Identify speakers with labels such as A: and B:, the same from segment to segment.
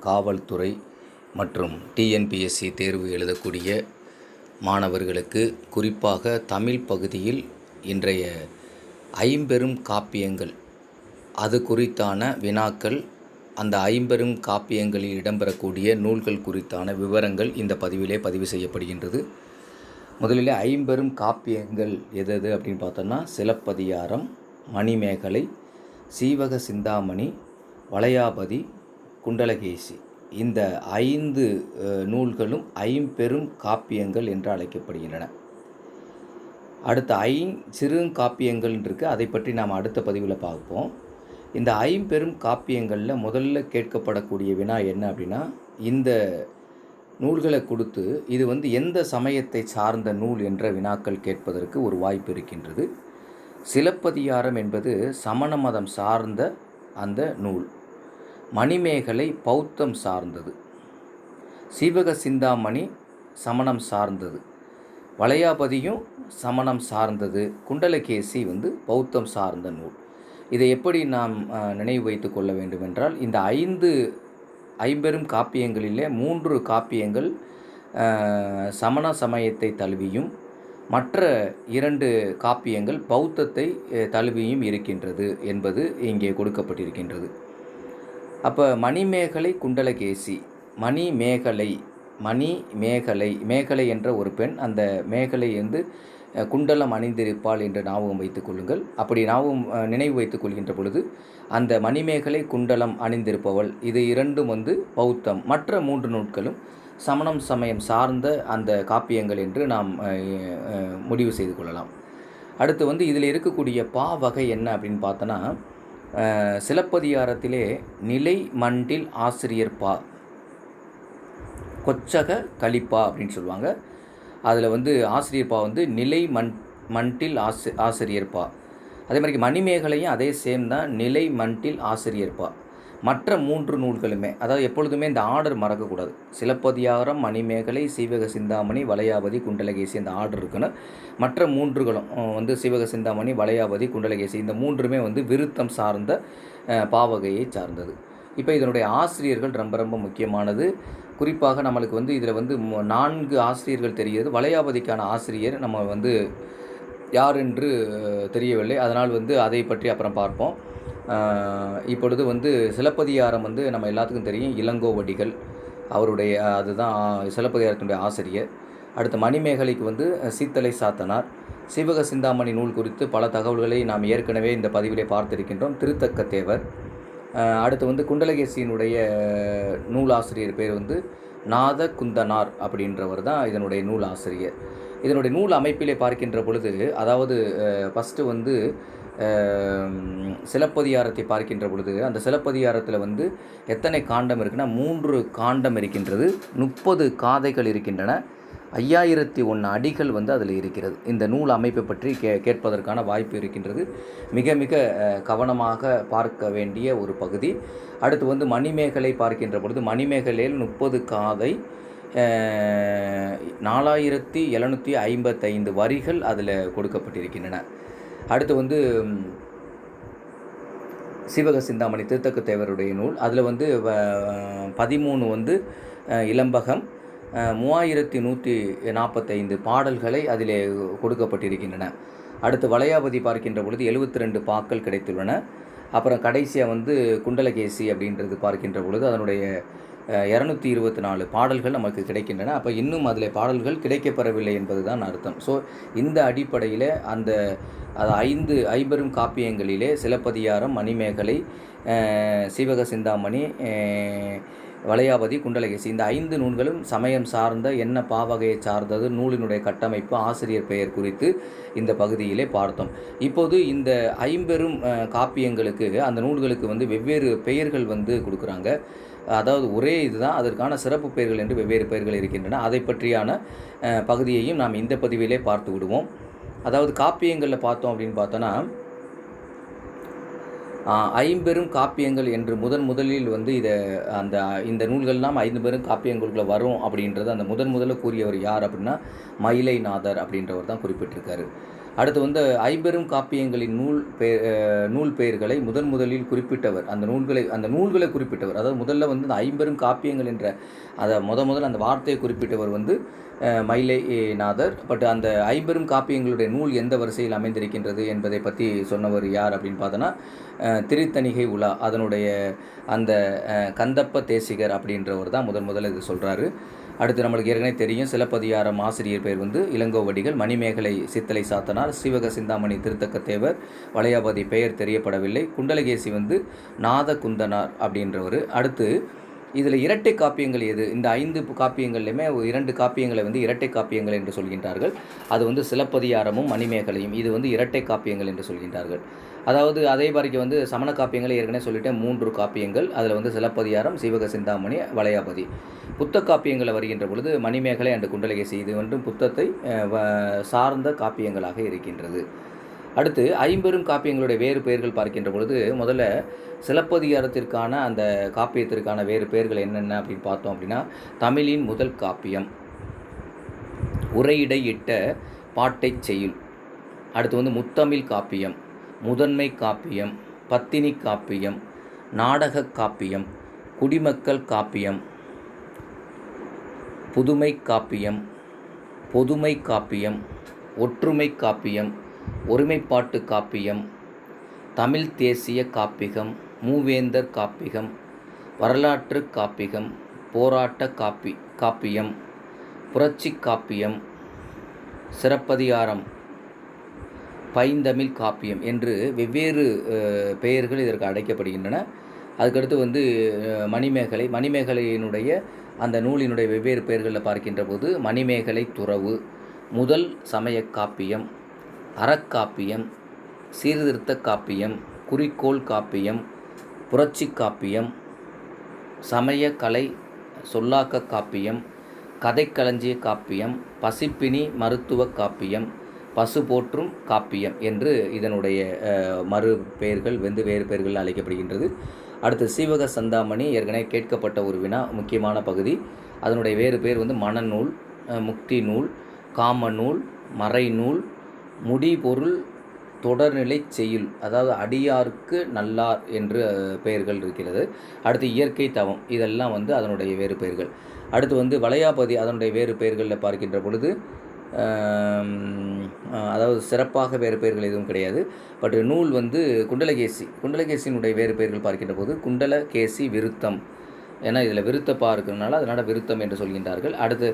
A: காவல்துறை மற்றும் டிஎன்பிஎஸ்சி தேர்வு எழுதக்கூடிய மாணவர்களுக்கு குறிப்பாக தமிழ் பகுதியில் இன்றைய ஐம்பெரும் காப்பியங்கள் அது குறித்தான வினாக்கள் அந்த ஐம்பெரும் காப்பியங்களில் இடம்பெறக்கூடிய நூல்கள் குறித்தான விவரங்கள் இந்த பதிவிலே பதிவு செய்யப்படுகின்றது. முதலில் ஐம்பெரும் காப்பியங்கள் எது எது அப்படின்னு பார்த்தோன்னா சிலப்பதிகாரம் மணிமேகலை சீவக சிந்தாமணி வளையாபதி குண்டலகேசி. இந்த ஐந்து நூல்களும் ஐம்பெரும் காப்பியங்கள் என்று அழைக்கப்படுகின்றன. அடுத்த ஐ சிறுங்காப்பியங்கள் இருக்குது அதை பற்றி நாம் அடுத்த பதிவில் பார்ப்போம். இந்த ஐம்பெரும் காப்பியங்களில் முதல்ல கேட்கப்படக்கூடிய வினா என்ன அப்படின்னா இந்த நூல்களை கொடுத்து இது வந்து எந்த சமயத்தை சார்ந்த நூல் என்ற வினாக்கள் கேட்பதற்கு ஒரு வாய்ப்பு இருக்கின்றது. சிலப்பதிகாரம் என்பது சமண மதம் சார்ந்த அந்த நூல். மணிமேகலை பௌத்தம் சார்ந்தது. சீவக சிந்தாமணி சமணம் சார்ந்தது. வளையாபதியும் சமணம் சார்ந்தது. குண்டலகேசி வந்து பௌத்தம் சார்ந்த நூல். இதை எப்படி நாம் நினைவு வைத்து கொள்ள வேண்டுமென்றால் இந்த ஐந்து ஐம்பெரும் காப்பியங்களிலே மூன்று காப்பியங்கள் சமண சமயத்தை தழுவியும் மற்ற இரண்டு காப்பியங்கள் பௌத்தத்தை தழுவியும் இருக்கின்றது என்பது இங்கே கொடுக்கப்பட்டிருக்கின்றது. அப்போ மணிமேகலை குண்டலகேசி. மணிமேகலை மணி மேகலை மேகலை என்ற ஒரு பெண் அந்த மேகலை வந்து குண்டலம் அணிந்திருப்பாள் என்று ஞாபகம் வைத்துக் கொள்ளுங்கள். அப்படி ஞாபகம் நினைவு வைத்துக் கொள்கின்ற பொழுது அந்த மணிமேகலை குண்டலம் அணிந்திருப்பவள். இது இரண்டும் வந்து பௌத்தம். மற்ற மூன்று நூட்களும் சமணம் சமயம் சார்ந்த அந்த காப்பியங்கள் என்று நாம் முடிவு செய்து கொள்ளலாம். அடுத்து வந்து இதில் இருக்கக்கூடிய பா வகை என்ன அப்படின்னு பார்த்தோன்னா சிலப்பதிகாரத்திலே நிலை மண்டில் ஆசிரியர் பா. கொச்சக கலிப்பா அப்படின்னு சொல்லுவாங்க. அதில் வந்து ஆசிரியர்பா வந்து நிலை மண் மண்டில் ஆசி ஆசிரியர்பா அதே மாதிரி மணிமேகலையும் அதே சேம் தான் நிலை மண்டில் ஆசிரியர்பா மற்ற மூன்று நூல்களுமே அதாவது எப்பொழுதுமே இந்த ஆர்டர் மறக்கக்கூடாது. சிலப்பதிகாரம் மணிமேகலை சீவக சிந்தாமணி வளையாபதி குண்டலகேசி இந்த ஆர்டர் இருக்குன்னு. மற்ற மூன்றுகளும் வந்து சீவக சிந்தாமணி வளையாபதி குண்டலகேசி இந்த மூன்றுமே வந்து விருத்தம் சார்ந்த பாவகையை சார்ந்தது. இப்போ இதனுடைய ஆசிரியர்கள் ரொம்ப ரொம்ப முக்கியமானது. குறிப்பாக நம்மளுக்கு வந்து இதில் வந்து நான்கு ஆசிரியர்கள் தெரிகிறது. வளையாபதிக்கான ஆசிரியர் நம்ம வந்து யார் என்று தெரியவில்லை. அதனால் வந்து அதை பற்றி அப்புறம் பார்ப்போம். இப்பொழுது வந்து சிலப்பதிகாரம் வந்து நம்ம எல்லாத்துக்கும் தெரியும். இளங்கோவடிகள் அவருடைய அதுதான் சிலப்பதிகாரத்தினுடைய ஆசிரியர். அடுத்து மணிமேகலைக்கு வந்து சீத்தலை சாத்தனார். சிவக சிந்தாமணி நூல் குறித்து பல தகவல்களை நாம் ஏற்கனவே இந்த பதிவிலே பார்த்திருக்கின்றோம். திருத்தக்க தேவர் அடுத்து வந்து குண்டலகேசியினுடைய நூலாசிரியர் பேர் வந்து நாத குந்தனார் அப்படின்றவர் தான் இதனுடைய நூல் ஆசிரியர். இதனுடைய நூல் அமைப்பிலே பார்க்கின்ற பொழுது அதாவது ஃபஸ்ட்டு வந்து சிலப்பதிகாரத்தை பார்க்கின்ற பொழுது அந்த சிலப்பதிகாரத்தில் வந்து எத்தனை காண்டம் இருக்குன்னா மூன்று காண்டம் இருக்கின்றது முப்பது காதைகள் இருக்கின்றன ஐயாயிரத்தி ஒன்று அடிகள் வந்து அதில் இருக்கிறது. இந்த நூல் அமைப்பை பற்றி கே கேட்பதற்கான வாய்ப்பு இருக்கின்றது. மிக மிக கவனமாக பார்க்க வேண்டிய ஒரு பகுதி. அடுத்து வந்து மணிமேகலை பார்க்கின்ற பொழுது மணிமேகலையில் முப்பது காதை நாலாயிரத்தி எழுநூற்றி ஐம்பத்தைந்து வரிகள் அதில் கொடுக்கப்பட்டிருக்கின்றன. அடுத்து வந்து சிவக சிந்தாமணி திருத்தக்க தேவருடைய நூல். அதில் வந்து வ- பதிமூணு வந்து இளம்பகம் மூவாயிரத்தி நூற்றி நாற்பத்தைந்து பாடல்களை அதிலே கொடுக்கப்பட்டிருக்கின்றன. அடுத்து வளையாபதி பார்க்கின்ற பொழுது எழுபத்தி ரெண்டு பாக்கள் கிடைத்துள்ளன. அப்புறம் கடைசியாக வந்து குண்டலகேசி அப்படின்றது பார்க்கின்ற பொழுது அதனுடைய இரநூத்தி இருபத்தி நாலு பாடல்கள் நமக்கு கிடைக்கின்றன. அப்போ இன்னும் அதில் பாடல்கள் கிடைக்கப்பெறவில்லை என்பது தான் அர்த்தம். ஸோ இந்த அடிப்படையில் அந்த அது ஐந்து ஐம்பெரும் காப்பியங்களிலே சிலப்பதிகாரம் மணிமேகலை சிவக சீவக சிந்தாமணி வளையாபதி குண்டலகேசி இந்த ஐந்து நூல்களும் சமயம் சார்ந்த என்ன பாவகையை சார்ந்தது நூலினுடைய கட்டமைப்பு ஆசிரியர் பெயர் குறித்து இந்த பகுதியிலே பார்த்தோம். இப்போது இந்த ஐம்பெரும் காப்பியங்களுக்கு அந்த நூல்களுக்கு வந்து வெவ்வேறு பெயர்கள் வந்து கொடுக்குறாங்க. அதாவது ஒரே இதுதான். அதற்கான சிறப்பு பெயர்கள் என்று வெவ்வேறு பெயர்கள் இருக்கின்றன. அதை பற்றியான பகுதியையும் நாம் இந்த பதிவிலே பார்த்து விடுவோம். அதாவது காப்பியங்களில் பார்த்தோம் அப்படின்னு பார்த்தோன்னா ஐம்பெரும் காப்பியங்கள் என்று முதன் முதலில் வந்து இதை அந்த இந்த நூல்கள்லாம் ஐந்து பெரும் காப்பியங்களுக்குள்ள வரும் அப்படின்றது அந்த முதன் முதல்ல கூறியவர் யார் அப்படின்னா மயிலைநாதர் அப்படின்றவர் தான் குறிப்பிட்டிருக்காரு. அடுத்து வந்து ஐம்பெரும் காப்பியங்களின் நூல் பெ நூல் பெயர்களை முதன் முதலில் குறிப்பிட்டவர். அந்த நூல்களை அந்த நூல்களை குறிப்பிட்டவர். அதாவது முதல்ல வந்து இந்த ஐம்பெரும் காப்பியங்கள் என்ற அதை முத முதல் அந்த வார்த்தையை குறிப்பிட்டவர் வந்து மயிலை நாதர். பட் அந்த ஐம்பெரும் காப்பியங்களுடைய நூல் எந்த வரிசையில் அமைந்திருக்கின்றது என்பதை பற்றி சொன்னவர் யார் அப்படின்னு பார்த்தோன்னா திருத்தணிகை உலா. அதனுடைய அந்த கந்தப்ப தேசிகர் அப்படின்றவர் தான் முதன் முதல்ல இது சொல்கிறாரு அடுத்து நம்மளுக்கு ஏற்கனவே தெரியும் சிலப்பதிகாரம் ஆசிரியர் பேர் வந்து இளங்கோவடிகள் மணிமேகலை சித்தலை சாத்தனார் சிவக சிந்தாமணி திருத்தக்கத்தேவர் வளையாபதி பெயர் தெரியப்படவில்லை. குண்டலகேசி வந்து நாத குந்தனார் அப்படின்றவர். அடுத்து இதில் இரட்டை காப்பியங்கள் எது? இந்த ஐந்து காப்பியங்கள்லையுமே இரண்டு காப்பியங்களை வந்து இரட்டை காப்பியங்கள் என்று சொல்கின்றார்கள். அது வந்து சிலப்பதிகாரமும் மணிமேகலையும். இது வந்து இரட்டை காப்பியங்கள் என்று சொல்கின்றார்கள். அதாவது அதே மாதிரிக்கு வந்து சமண காப்பியங்களை ஏற்கனவே சொல்லிட்டேன். மூன்று காப்பியங்கள். அதில் வந்து சிலப்பதிகாரம் சீவக சிந்தாமணி வளையாபதி. புத்த காப்பியங்களை வருகின்ற பொழுது மணிமேகலை அண்டு குண்டலகேசி இது வந்து புத்தத்தை சார்ந்த காப்பியங்களாக இருக்கின்றது. அடுத்து ஐம்பெரும் காப்பியங்களுடைய வேறு பெயர்கள் பார்க்கின்ற பொழுது முதல்ல சிலப்பதிகாரத்திற்கான அந்த காப்பியத்திற்கான வேறு பெயர்கள் என்னென்ன அப்படின்னு பார்த்தோம் அப்படின்னா தமிழின் முதல் காப்பியம் உரையிடையிட்ட பாட்டைச் செய்யுள். அடுத்து வந்து முத்தமிழ் காப்பியம் முதன்மை காப்பியம் பத்தினி காப்பியம் நாடக காப்பியம் குடிமக்கள் காப்பியம் புதுமை காப்பியம் பொதுமை காப்பியம் ஒற்றுமை காப்பியம் ஒருமைப்பாட்டு காப்பியம் தமிழ் தேசிய காப்பிகம் மூவேந்தர் காப்பிகம் வரலாற்று காப்பிகம் போராட்ட காப்பி காப்பியம் புரட்சி காப்பியம் சிறப்பதிகாரம் பைந்தமிழ் காப்பியம் என்று வெவ்வேறு பெயர்கள் இதற்கு அழைக்கப்படுகின்றன. அதுக்கடுத்து வந்து மணிமேகலை மணிமேகலையினுடைய அந்த நூலினுடைய வெவ்வேறு பெயர்களில் பார்க்கின்ற போது மணிமேகலை துறவு முதல் சமய காப்பியம் அறக்காப்பியம் சீர்திருத்த காப்பியம் குறிக்கோள் காப்பியம் புரட்சி காப்பியம் சமய கலை சொல்லாக்க காப்பியம் கதைக்களஞ்சிய காப்பியம் பசிப்பினி மருத்துவ காப்பியம் பசு போற்றும் காப்பியம் என்று இதனுடைய மறு பெயர்கள் வெந்து வேறு பெயர்கள் அழைக்கப்படுகின்றது. அடுத்து சீவக சந்தாமணி ஏற்கனவே கேட்கப்பட்ட ஒரு வினா முக்கியமான பகுதி. அதனுடைய வேறு பேர் வந்து மணநூல் முக்தி நூல் காமநூல் மறைநூல் முடிபொருள் தொடர்நிலை செய்யுள் அதாவது அடியார்க்கு நல்லார் என்று பெயர்கள் இருக்கிறது. அடுத்து இயற்கை தவம் இதெல்லாம் வந்து அதனுடைய வேறு பெயர்கள். அடுத்து வந்து வளையாபதி அதனுடைய வேறு பெயர்களில் பார்க்கின்ற பொழுது அதாவது சிறப்பாக வேறு பெயர்கள் எதுவும் கிடையாது. பட் நூல் வந்து குண்டலகேசி குண்டலகேசியினுடைய வேறு பெயர்கள் பார்க்கின்ற போது குண்டலகேசி விருத்தம். ஏன்னா இதில் விருத்தப்பாக இருக்கிறதுனால அதனால் விருத்தம் என்று சொல்கின்றார்கள். அடுத்து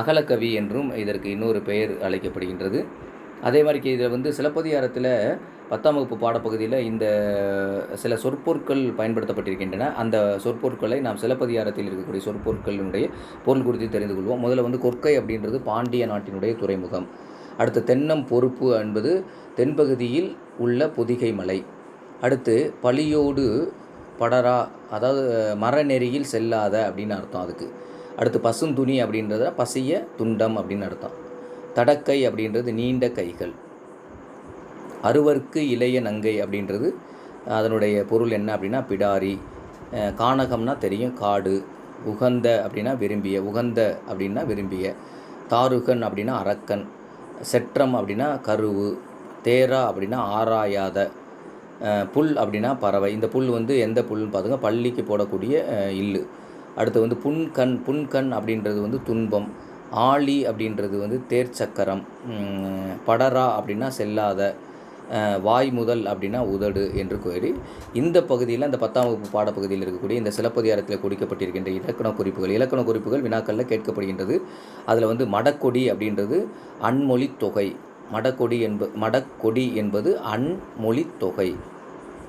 A: அகலக்கவி என்றும் இதற்கு இன்னொரு பெயர் அழைக்கப்படுகின்றது. அதே மாதிரி இதில் வந்து சிலப்பதிகாரத்தில் பத்தாம் வகுப்பு பாடப்பகுதியில் இந்த சில சொற்பொருட்கள் பயன்படுத்தப்பட்டிருக்கின்றன. அந்த சொற்பொருட்களை நாம் சிலப்பதிகாரத்தில் இருக்கக்கூடிய சொற்பொருட்களினுடைய பொருள் குறித்து தெரிந்து கொள்வோம். முதல்ல வந்து கொற்கை அப்படின்றது பாண்டிய நாட்டினுடைய துறைமுகம். அடுத்து தென்னம் பொறுப்பு என்பது தென்பகுதியில் உள்ள பொதிகை மலை. அடுத்து பலியோடு படரா அதாவது மரநெறியில் செல்லாத அப்படின்னு அர்த்தம் அதுக்கு. அடுத்து பசுந்துணி அப்படின்றத பசிய துண்டம் அப்படின்னு அர்த்தம். தடக்கை அப்படின்றது நீண்ட கைகள். அறுவர்க்கு இளைய நங்கை அப்படின்றது அதனுடைய பொருள் என்ன அப்படின்னா பிடாரி. அஹ் கானகம்னா தெரியும் காடு. உகந்த அப்படின்னா விரும்பிய உகந்த அப்படின்னா விரும்பிய. தாருகன் அப்படின்னா அரக்கன். செற்றம் அப்படின்னா கருவு. தேரா அப்படின்னா ஆராயாத. புல் அப்படின்னா பறவை. இந்த புல் வந்து எந்த புல்னு பார்த்துங்க பள்ளிக்கு போடக்கூடிய இல்லு. அடுத்து வந்து புன்கண் புன்கண் அப்படின்றது வந்து துன்பம். ஆழி அப்படின்றது வந்து தேர் சக்கரம் படரா அப்படின்னா செல்லாத வாய் முதல் அப்படின்னா உதடு என்று கூறி இந்த பகுதியில் அந்த பத்தாம் வகுப்பு பாடப்பகுதியில் இருக்கக்கூடிய இந்த சிலப்பதிகாரத்தில் குறிக்கப்பட்டிருக்கின்ற இலக்கண குறிப்புகள் இலக்கண குறிப்புகள் வினாக்களில் கேட்கப்படுகின்றது. அதில் வந்து மடக்கொடி அப்படின்றது அன்மொழி தொகை. மடக்கொடி என்ப மடக்கொடி என்பது அன்மொழி தொகை.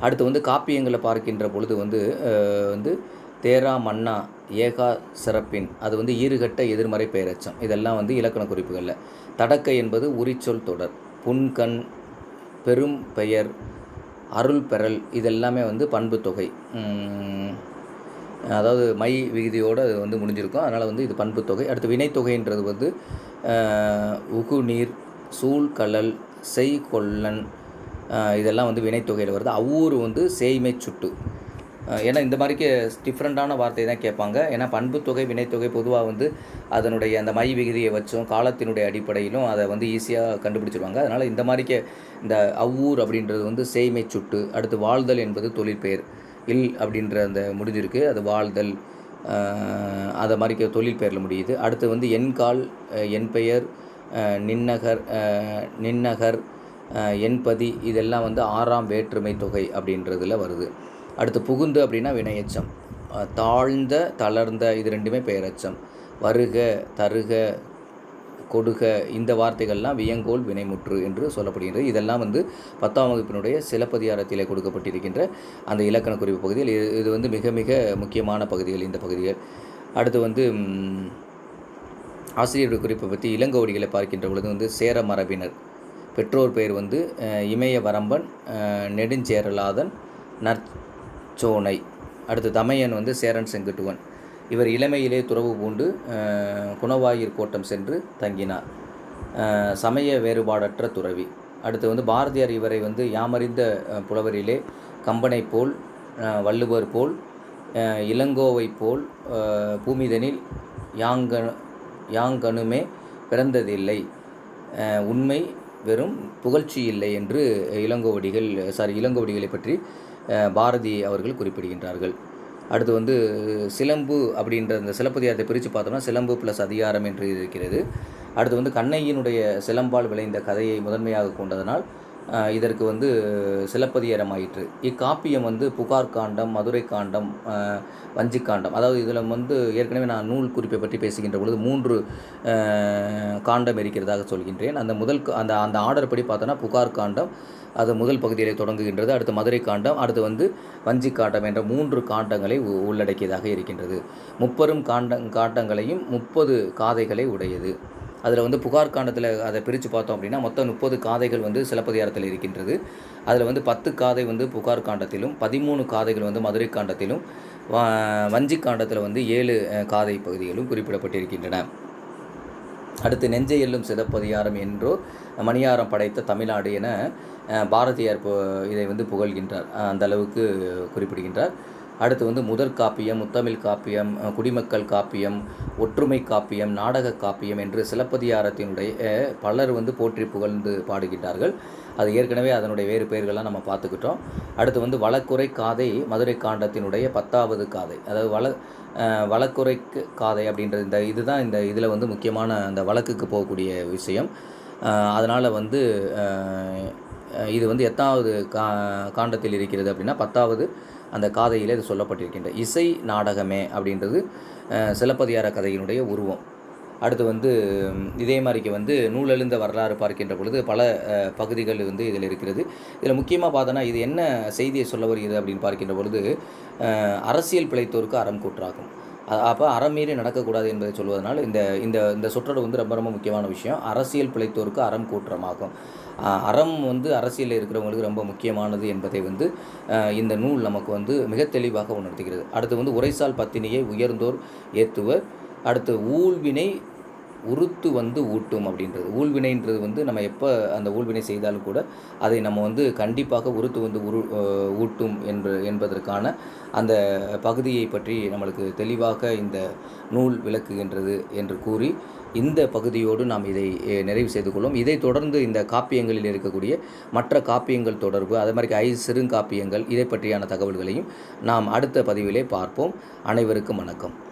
A: அடுத்து வந்து காப்பியங்களை பார்க்கின்ற பொழுது வந்து வந்து தேரா மன்னா ஏகா சிறப்பின். அது வந்து ஈறுகட்ட எதிர்மறை பெயரச்சம். இதெல்லாம் வந்து இலக்கண குறிப்புகளில். தடக்கை என்பது உரிச்சொல் தொடர். புன்கண் பெரும் பெயர் அருள் பெறல். இதெல்லாமே வந்து பண்பு தொகை. அதாவது மை விகுதியோடு அது வந்து முடிஞ்சிருக்கும். அதனால் வந்து இது பண்பு தொகை. அடுத்து வினைத்தொகைன்றது வந்து உகுநீர் சூழ்கலல் செய்கொள்ளன் இதெல்லாம் வந்து வினைத்தொகையில் வருது. அவ்வூர் வந்து சேய்மை சுட்டு. ஏன்னா இந்த மாதிரிக்கு டிஃப்ரெண்ட்டான வார்த்தை தான் கேட்பாங்க. ஏன்னா பண்புத்தொகை வினைத்தொகை பொதுவாக வந்து அதனுடைய அந்த மை விகுதியை வச்சும் காலத்தினுடைய அடிப்படையிலும் அதை வந்து ஈஸியாக கண்டுபிடிச்சிருவாங்க. அதனால் இந்த மாதிரிக்கு இந்த அவ்வூர் அப்படின்றது வந்து சேய்மை சுட்டு அடுத்து வாழ்தல் என்பது தொழிற்பெயர் இல் அப்படின்ற அந்த முடிஞ்சிருக்கு. அது வாழ்தல் அதை மாதிரிக்கு தொழில் பெயரில் முடியுது. அடுத்து வந்து என் கால் என் பெயர் நின்னகர் நின்னகர் என்பதி இதெல்லாம் வந்து ஆறாம் வேற்றுமை தொகை அப்படின்றதுல வருது. அடுத்து புகுந்து அப்படின்னா வினையச்சம். தாழ்ந்த தளர்ந்த இது ரெண்டுமே பெயரச்சம். வருக தருக கொடுக இந்த வார்த்தைகள்லாம் வியங்கோல் வினைமுற்று என்று சொல்லப்படுகின்றது இதெல்லாம் வந்து பத்தாம் வகுப்பினுடைய சிலப்பதிகாரத்திலே கொடுக்கப்பட்டிருக்கின்ற அந்த இலக்கண குறிப்பு பகுதியில் இது இது வந்து மிக மிக முக்கியமான பகுதிகள் இந்த பகுதிகள். அடுத்து வந்து ஆசிரியர்கள் ஆசிரியருடைய குறிப்பை பற்றி இளங்கோடிகளை பார்க்கின்ற பொழுது வந்து சேர மரபினர். பெற்றோர் பெயர் வந்து இமய வரம்பன் நெடுஞ்சேரலாதன் நற் சோனை. அடுத்து தமையன் வந்து சேரன் செங்குட்டுவன். இவர் இளமையிலே துறவு பூண்டு குணவாயிர் கோட்டம் சென்று தங்கினார். சமய வேறுபாடற்ற துறவி. அடுத்து வந்து பாரதியார் இவரை வந்து யாமறிந்த புலவரிலே கம்பனை போல் வள்ளுவர் போல் இளங்கோவை போல் பூமிதனில் யாங்க யாங்கனுமே பிறந்ததில்லை. உண்மை வெறும் புகழ்ச்சி இல்லை என்று இளங்கோவடிகள் சாரி இளங்கோவடிகளை பற்றி பாரதி அவர்கள் குறிப்பிடுகின்றார்கள். அடுத்து வந்து சிலம்பு அப்படின்ற அந்த சிலப்பதிகாரத்தை பிரித்து பார்த்தோம்னா சிலம்பு ப்ளஸ் அதிகாரம் என்று இருக்கிறது. அடுத்து வந்து கண்ணையினுடைய சிலம்பால் விளைந்த கதையை முதன்மையாக கொண்டதனால் இதற்கு வந்து சிலப்பதிகாரம் ஆயிற்று இக்காப்பியம் வந்து புகார் காண்டம் மதுரை காண்டம் வஞ்சி காண்டம். அதாவது இதில் வந்து ஏற்கனவே நான் நூல் குறிப்பை பற்றி பேசுகின்ற பொழுது மூன்று காண்டம் இருக்கிறதாக சொல்கின்றேன். அந்த முதல் அந்த அந்த ஆர்டர் படி பார்த்தோன்னா புகார் காண்டம் அது முதல் பகுதியிலே தொடங்குகின்றது அடுத்து மதுரை காண்டம் அடுத்து வந்து வஞ்சி காண்டம் என்ற மூன்று காண்டங்களை உ- உள்ளடக்கியதாக இருக்கின்றது. முப்பெரும் காண்ட காண்டங்களையும் முப்பது காதைகளை உடையது. அதில் வந்து புகார் காண்டத்தில் அதை பிரித்து பார்த்தோம் அப்படின்னா மொத்தம் முப்பது காதைகள் வந்து சிலப்பதிகாரத்தில் இருக்கின்றது. அதில் வந்து பத்து காதை வந்து புகார் காண்டத்திலும் பதிமூணு காதைகள் வந்து மதுரை காண்டத்திலும் வஞ்சி காண்டத்தில் வந்து ஏழு காதை பகுதிகளும் குறிப்பிடப்பட்டிருக்கின்றன. அடுத்து நெஞ்சை எல்லும் சிதப்பதிகாரம் என்றோ மணியாரம் படைத்த தமிழ்நாடு என பாரதியார் பு- இதை வந்து புகழ்கின்றார். அந்த அளவுக்கு குறிப்பிடுகின்றார். அடுத்து வந்து முதற் காப்பியம் முத்தமிழ் காப்பியம் குடிமக்கள் காப்பியம் ஒற்றுமை காப்பியம் நாடக காப்பியம் என்று சிலப்பதிகாரத்தினுடைய பலர் வந்து போற்றி புகழ்ந்து பாடுகின்றார்கள். அது ஏற்கனவே அதனுடைய வேறு பெயர்கள்லாம் நம்ம பார்த்துக்கிட்டோம். அடுத்து வந்து வழக்குரை காதை மதுரை காண்டத்தினுடைய பத்தாவது காதை. அதாவது வள அஹ், காதை அப்படின்றது இந்த இதுதான் இந்த இதில் வந்து முக்கியமான அந்த வழக்குக்கு போகக்கூடிய விஷயம். அதனால் வந்து இது வந்து எத்தாவது கா காண்டத்தில் இருக்கிறது அப்படின்னா பத்தாவது அந்த காதையில் இது சொல்லப்பட்டிருக்கின்ற இசை நாடகமே அப்படின்றது சிலப்பதியார சிலப்பதிகார கதையினுடைய உருவம். அடுத்து வந்து இதே மாதிரிக்கு வந்து நூலெழுந்த வரலாறு பார்க்கின்ற பொழுது பல பகுதிகள் வந்து இதில் இருக்கிறது. இதில் முக்கியமாக பார்த்தோன்னா இது என்ன செய்தியை சொல்ல வருகிறது அப்படின்னு பார்க்கின்ற பொழுது அரசியல் பிழைத்தோருக்கு அறம் கூற்றாகும். அப்போ அறம் நடக்கக்கூடாது என்பதை சொல்வதனால் இந்த இந்த இந்த சொற்றொடர் வந்து ரொம்ப ரொம்ப முக்கியமான விஷயம். அரசியல் பிழைத்தோருக்கு அறம் கூற்றமாகும். அறம் வந்து அரசியலில் இருக்கிறவங்களுக்கு ரொம்ப முக்கியமானது என்பதை வந்து இந்த நூல் நமக்கு வந்து மிக தெளிவாக உணர்த்துகிறது. அடுத்து வந்து உரைசால் பத்தினியை உயர்ந்தோர் ஏத்துவர். அடுத்து ஊழ்வினை உருத்து வந்து ஊட்டும் அப்படின்றது. ஊழ்வினைன்றது வந்து நம்ம எப்போ அந்த ஊழ்வினை செய்தாலும் கூட அதை நம்ம வந்து கண்டிப்பாக உருத்து வந்து உரு ஊட்டும் என்ப என்பதற்கான அந்த பகுதியை பற்றி நம்மளுக்கு தெளிவாக இந்த நூல் விளக்குகின்றது என்று கூறி இந்த பகுதியோடு நாம் இதை நிறைவு செய்து கொள்வோம். இதைத் தொடர்ந்து இந்த காப்பியங்களில் இருக்கக்கூடிய மற்ற காப்பியங்கள் தொடர்பு அதே மாதிரி ஐ சிறுங்காப்பியங்கள் இதை பற்றியான தகவல்களையும் நாம் அடுத்த பதிவிலே பார்ப்போம். அனைவருக்கும் வணக்கம்.